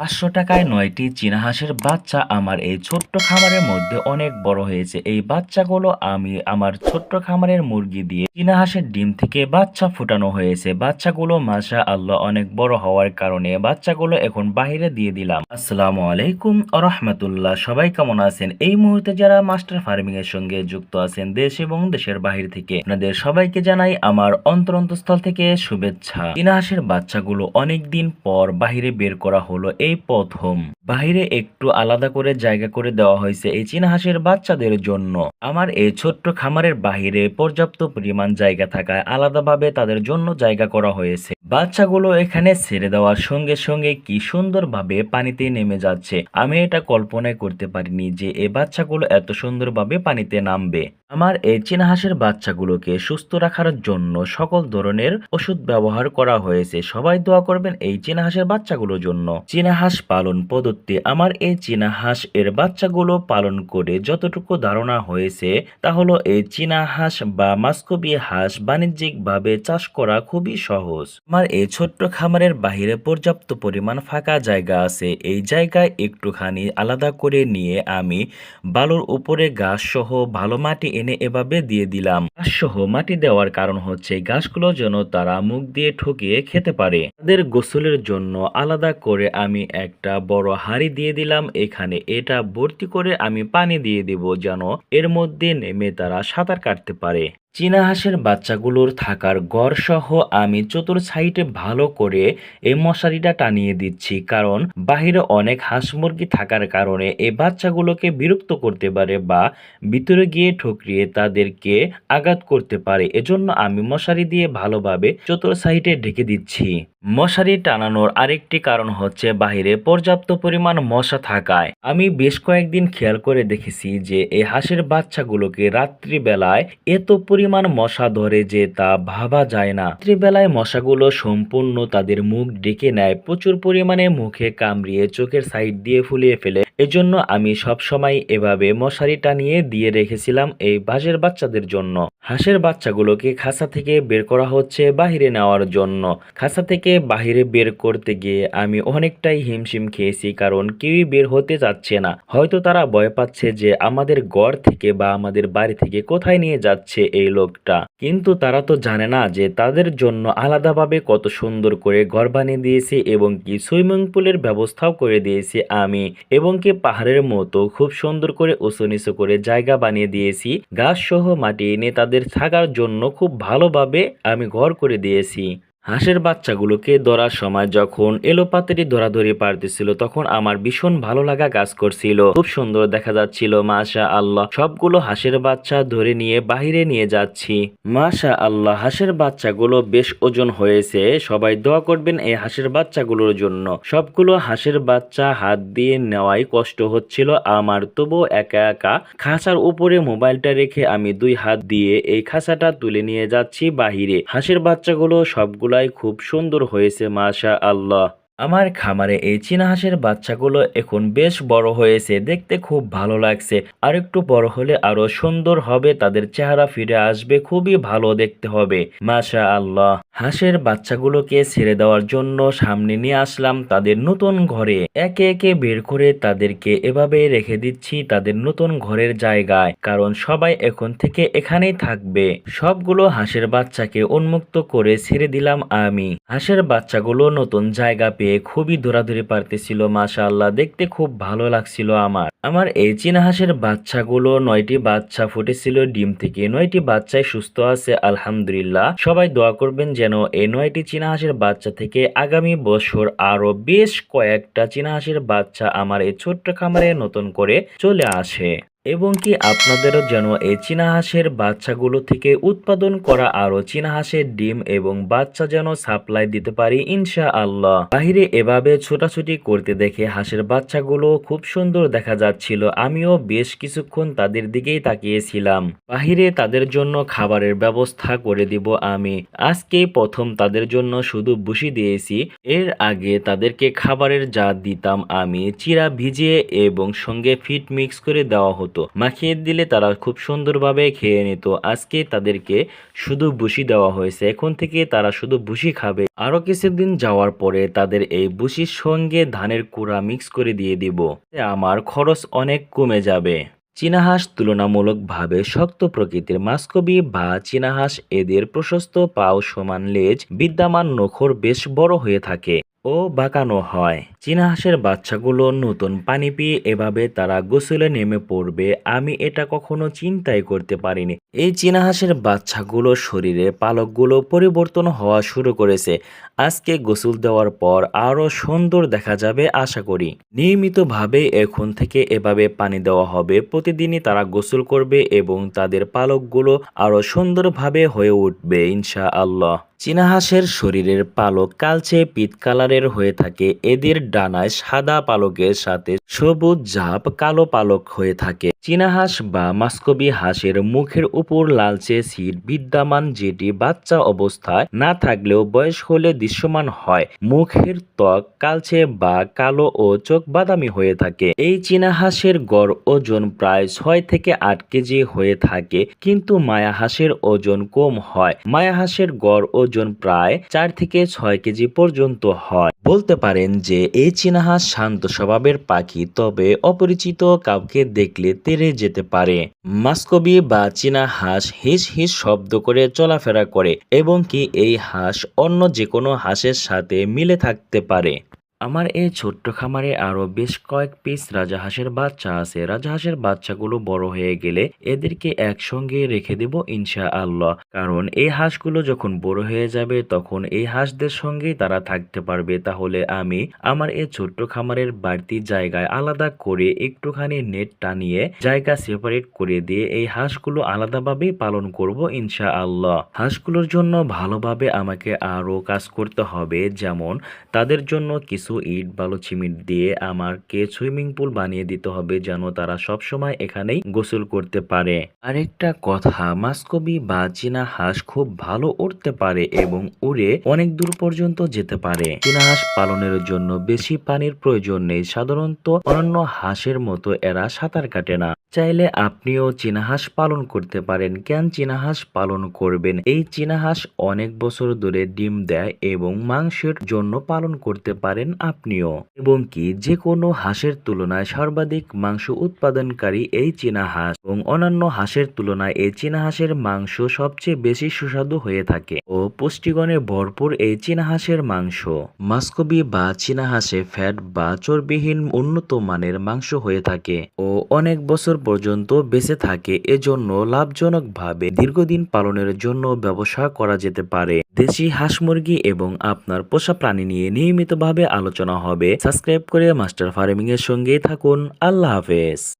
পাঁচশো টাকায় নয়টি চীনা হাঁসের বাচ্চা আমার এই ছোট্ট খামারের মধ্যে অনেক বড় হয়েছে। এই বাচ্চাগুলো আমি আমার ছোট্ট খামারের মুরগি দিয়ে চীনা হাঁসের ডিম থেকে বাচ্চা ফুটানো হয়েছে। বাচ্চাগুলো মাশা আল্লাহ অনেক বড় হওয়ার কারণে বাচ্চাগুলো এখন বাইরে দিয়ে দিলাম। আসসালামু আলাইকুম রহমতুল্লাহ। সবাই কেমন আছেন? এই মুহূর্তে যারা মাস্টার ফার্মিং এর সঙ্গে যুক্ত আছেন দেশ এবং দেশের বাহির থেকে, আপনাদের সবাইকে জানাই আমার অন্তরন্তস্থল থেকে শুভেচ্ছা। চীনা হাঁসের বাচ্চাগুলো অনেক দিন পর বাহিরে বের করা হলো। এই প্রথম। বাহিরে একটু আলাদা করে জায়গা করে দেওয়া হয়েছে এই চীনা হাঁসের বাচ্চাদের জন্য। আমার এই ছোট্ট খামারের বাহিরে পর্যাপ্ত পরিমাণ জায়গা থাকায় আলাদাভাবে তাদের জন্য জায়গা করা হয়েছে। বাচ্চাগুলো এখানে ছেড়ে দেওয়ার সঙ্গে সঙ্গে কি সুন্দরভাবে পানিতে নেমে যাচ্ছে, আমি এটা কল্পনাই করতে পারিনি যে এই বাচ্চাগুলো এত সুন্দরভাবে পানিতে নামবে। আমার এই চীনা হাঁসের বাচ্চাগুলোকে সুস্থ রাখার জন্য সকল ধরনের ওষুধ ব্যবহার করা হয়েছে। সবাই দোয়া করবেন এই চীনা হাঁসের বাচ্চাগুলোর জন্য। চীনা হাঁস পালন পদ্ধতি। আমার এই চীনা হাঁস এর বাচ্চাগুলো পালন করে যতটুকু ধারণা হয়েছে, তা হলো এই চীনা হাঁস বা মাস্কবি হাঁস বাণিজ্যিকভাবে চাষ করা খুবই সহজ। আমার এই ছোট্ট খামারের বাহিরে পর্যাপ্ত পরিমাণ ফাঁকা জায়গা আছে। এই জায়গায় একটুখানি আলাদা করে নিয়ে আমি বালুর উপরে গাছ সহ ভালো মাটি এনে এভাবে দিয়ে দিলাম। গাছ সহ মাটি দেওয়ার কারণ হচ্ছে গাছগুলো যেন তারা মুখ দিয়ে ঠকিয়ে খেতে পারে। তাদের গোসলের জন্য আলাদা করে আমি একটা বড় হাঁড়ি দিয়ে দিলাম। এখানে এটা ভর্তি করে আমি পানি দিয়ে দেব যেন এর মধ্যে নেমে তারা সাঁতার কাটতে পারে। চীনা হাঁসের বাচ্চাগুলোর থাকার গড় সহ আমি চতুর সাইডে ভালো করে এই মশারিটা টানিয়ে দিচ্ছি, কারণ বাহিরে অনেক হাঁস মুরগি থাকার কারণে এই বাচ্চাগুলোকে বিরক্ত করতে পারে বা ভিতরে গিয়ে ঠকরিয়ে তাদেরকে আঘাত করতে পারে। এজন্য আমি মশারি দিয়ে ভালোভাবে চতুর সাইডে ঢেকে দিচ্ছি। মশারি টানানোর আরেকটি কারণ হচ্ছে বাহিরে পর্যাপ্ত পরিমাণ মশা থাকায়। আমি বেশ কয়েকদিন খেয়াল করে দেখেছি যে এই হাঁসের বাচ্চাগুলোকে রাত্রিবেলায় এত পরিমাণ মশা ধরে যে তা ভাবা যায় না। রাত্রিবেলায় মশাগুলো সম্পূর্ণ তাদের মুখ ডেকে নেয়, প্রচুর পরিমাণে মুখে কামড়িয়ে চোখের সাইড দিয়ে ফুলিয়ে ফেলে। এজন্য আমি সব সময় এভাবে মশারি টানিয়ে দিয়ে রেখেছিলাম এই বাজের বাচ্চাদের জন্য। হাঁসের বাচ্চাগুলোকে খাঁচা থেকে বের করা হচ্ছে বাহিরে নেওয়ার জন্য। খাঁচা থেকে বাহিরে বের করতে গিয়ে আমি অনেকটাই হিমশিম খেয়েছি কারণ কেউই বের হতে চাচ্ছে না। হয়তো তারা ভয় পাচ্ছে যে আমাদের ঘর থেকে বা আমাদের বাড়ি থেকে কোথায় নিয়ে যাচ্ছে এই লোকটা। কিন্তু তারা তো জানে না যে তাদের জন্য আলাদাভাবে কত সুন্দর করে ঘর বানিয়ে দিয়েছি এবং কি সুইমিং পুলের ব্যবস্থাও করে দিয়েছি আমি। এবং কি পাহাড়ের মতো খুব সুন্দর করে উঁচু নিচু করে জায়গা বানিয়ে দিয়েছি। গাছ সহ মাটি এনে তাদের থাকার জন্য খুব ভালোভাবে আমি ঘর করে দিয়েছি। হাঁসের বাচ্চাগুলোকে ধরার সময় যখন এলোপাতারি ধরাধরি পারতেছিল, তখন আমার ভীষণ ভালো লাগা কাজ করছিল। খুব সুন্দর দেখা যাচ্ছিল মাশা আল্লাহ সবগুলো হাঁসের বাচ্চা ধরে নিয়ে বাহিরে নিয়ে যাচ্ছি। মাশা আল্লাহ হাঁসের বাচ্চাগুলো বেশ ওজন হয়েছে। সবাই দোয়া করবেন এই হাঁসের বাচ্চাগুলোর জন্য। সবগুলো হাঁসের বাচ্চা হাত দিয়ে নেওয়াই কষ্ট হচ্ছিল। আমার তবুও একা একা খাঁচার উপরে মোবাইলটা রেখে আমি দুই হাত দিয়ে এই খাঁচাটা তুলে নিয়ে যাচ্ছি বাহিরে। হাঁসের বাচ্চাগুলো সবগুলাই খুব সুন্দর হয়েছে মাশা আল্লাহ আমার খামারে এই চীনা হাঁসের বাচ্চাগুলো এখন বেশ বড় হয়েছে, দেখতে খুব ভালো লাগছে। আর একটু বড় হলে আরও সুন্দর হবে, তাদের চেহারা ফিরে আসবে, খুবই ভালো দেখতে হবে। মাশা আল্লাহ হাঁসের বাচ্চাগুলোকে ছেড়ে দেওয়ার জন্য সামনে নিয়ে আসলাম তাদের নতুন ঘরে। একে একে বের করে তাদেরকে এভাবে রেখে দিচ্ছি তাদের নতুন ঘরের জায়গায়, কারণ সবাই এখন থেকে এখানেই থাকবে। সবগুলো হাঁসের বাচ্চাকে উন্মুক্ত করে ছেড়ে দিলাম আমি। হাঁসের বাচ্চাগুলো নতুন জায়গা পেয়ে খুবই দৌড়াদৌড়ি পারতেছিল মাশা আল্লাহ দেখতে খুব ভালো লাগছিল আমার। আমার এই চীনা হাঁসের বাচ্চাগুলো নয়টি বাচ্চা ফুটেছিল ডিম থেকে। নয়টি বাচ্চাই সুস্থ আছে, আলহামদুলিল্লাহ। সবাই দোয়া করবেন যেন এই নয়টি চীনা হাঁসের বাচ্চা থেকে আগামী বছর আরও বেশ কয়েকটা চীনা হাঁসের বাচ্চা আমার এই ছোট্ট খামারে নতুন করে চলে আসে। এবং কি আপনাদেরও যেন এই চীনা হাঁসের বাচ্চাগুলো থেকে উৎপাদন করা আরও চীনা হাঁসের ডিম এবং বাচ্চা যেন সাপ্লাই দিতে পারি ইনশা আল্লাহ বাহিরে এভাবে ছোটাছুটি করতে দেখে হাঁসের বাচ্চাগুলো খুব সুন্দর দেখা যাচ্ছিল। আমিও বেশ কিছুক্ষণ তাদের দিকেই তাকিয়েছিলাম। বাহিরে তাদের জন্য খাবারের ব্যবস্থা করে দিব আমি। আজকে প্রথম তাদের জন্য শুধু বসি দিয়েছি। এর আগে তাদেরকে খাবারের যা দিতাম আমি, চিরা ভিজিয়ে এবং সঙ্গে ফিট মিক্স করে দেওয়া হতো। হতো। মাখিয়ে দিলে তারা খুব সুন্দরভাবে খেয়ে নিত। আজকে তাদেরকে শুধু বুসি দেওয়া হয়েছে। এখন থেকে তারা শুধু বুসি খাবে। আরও কিছুদিন যাওয়ার পরে তাদের এই বুসির সঙ্গে ধানের কুড়া মিক্স করে দিয়ে দিব। আমার খরচ অনেক কমে যাবে। চীনাহাঁস তুলনামূলকভাবে শক্ত প্রকৃতির মাস্কবি বা চীনাহাঁস এদের প্রশস্ত পাও সমান লেজ বিদ্যমান নখর বেশ বড় হয়ে থাকে। ও বাঁকানো হয়। চীনাহাঁসের বাচ্চাগুলো নতুন পানি পেয়ে এভাবে তারা গোসলে নেমে পড়বে। আমি এটা কখনো চিন্তাই করতে পারিনি। এই চীনাহাঁসের বাচ্চাগুলো শরীরের পালকগুলো পরিবর্তন হওয়া শুরু করেছে। আজকে গোসল দেওয়ার পর আরও সুন্দর দেখা যাবে, আশা করি। নিয়মিতভাবে এখন থেকে এভাবে পানি দেওয়া হবে। প্রতিদিনই তারা গোসল করবে এবং তাদের পালকগুলো আরও সুন্দরভাবে হয়ে উঠবে ইনশা আল্লাহ চীনাহাঁসের শরীরের পালক কালচে পিত কালারের হয়ে থাকে। এদের ডানায় সাদা পালকের সাথে সবুজ ঝাপ কালো পালক হয়ে থাকে। চীনাহাঁস বা মাস্কবি হাঁসের মুখের উপর লালচে সিট বিদ্যমান যেটি বাচ্চা অবস্থায় না থাকলেও বয়স হলে দৃশ্যমান হয়। মুখের ত্বক কালচে বা কালো ও চোখ বাদামি হয়ে থাকে। এই চীনাহাঁসের গড় ওজন প্রায় ছয় থেকে আট কেজি হয়ে থাকে, কিন্তু মায়া হাঁসের ওজন কম হয়। মায়া হাঁসের গড় ওজন প্রায় চার থেকে ছয় কেজি পর্যন্ত হয়। বলতে পারেন যে, এই চীনাহাঁস শান্ত স্বভাবের পাখি, তবে অপরিচিত কাউকে দেখলে তেড়ে যেতে পারে। মাস্কবি বা চীনা হাঁস হিস হিস শব্দ করে চলাফেরা করে এবং কি এই হাঁস অন্য যে কোনো হাঁসের সাথে মিলে থাকতে পারে। আমার এই ছোট্ট খামারে আরও বেশ কয়েক পিস রাজাহাঁসের বাচ্চা আছে। রাজাহাঁসের বাচ্চাগুলো বড় হয়ে গেলে এদেরকে একসঙ্গে রেখে দেব ইনশা আল্লাহ কারণ এই হাঁসগুলো যখন বড় হয়ে যাবে, তখন এই হাঁসদের সঙ্গেই তারা থাকতে পারবে। তাহলে আমি আমার এই ছোট্ট খামারের বাড়তি জায়গায় আলাদা করে একটুখানি নেট টানিয়ে জায়গা সেপারেট করে দিয়ে এই হাঁসগুলো আলাদাভাবেই পালন করব ইনশা আল্লাহ হাঁসগুলোর জন্য ভালোভাবে আমাকে আরও কাজ করতে হবে। যেমন, তাদের জন্য কিছু ইট, বালু, চিমিট দিয়ে আমাকে সুইমিং পুল বানিয়ে দিতে হবে যেন তারা সব সময় এখানেই গোসল করতে পারে। আরেকটা কথা, মাস্কবি বা চীনা হাঁস খুব ভালো উড়তে পারে এবং উড়ে অনেক দূর পর্যন্ত যেতে পারে। চীনা হাঁস পালনের জন্য বেশি পানির প্রয়োজন নেই, সাধারণত অন্যান্য হাঁসের মতো এরা সাঁতার কাটে না। চাইলে আপনিও চীনা হাঁস পালন করতে পারেন। কেন চীনা হাঁস পালন করবেন? এই চীনা হাঁস অনেক বছর ধরে ডিম দেয় এবং মাংসের জন্য পালন করতে পারেন আপনিও, এবং কি যে কোনো হাঁসের তুলনায় সর্বাধিক মাংস উৎপাদনকারী এই চীনা হাঁস এবং অন্যান্য হাঁসের তুলনায় এই চীনা হাঁসের মাংস সবচেয়ে বেশি সুস্বাদু হয়ে থাকে ও পুষ্টিগণে ভরপুর এই চীনা হাঁসের মাংস। মাস্কবি বা চীনা হাঁসে ফ্যাট বা চর্বিহীন উন্নত মানের মাংস হয়ে থাকে ও অনেক বছর পর্যন্ত বেঁচে থাকে, এজন্য লাভজনকভাবে দীর্ঘদিন পালনের জন্য ব্যবসা করা যেতে পারে। দেশি হাঁস মুরগি এবং আপনার পোষা প্রাণী নিয়ে নিয়মিতভাবে আলোচনা হবে। সাবস্ক্রাইব করে মাস্টার ফার্মিং এর সঙ্গেই থাকুন। আল্লাহ হাফেজ।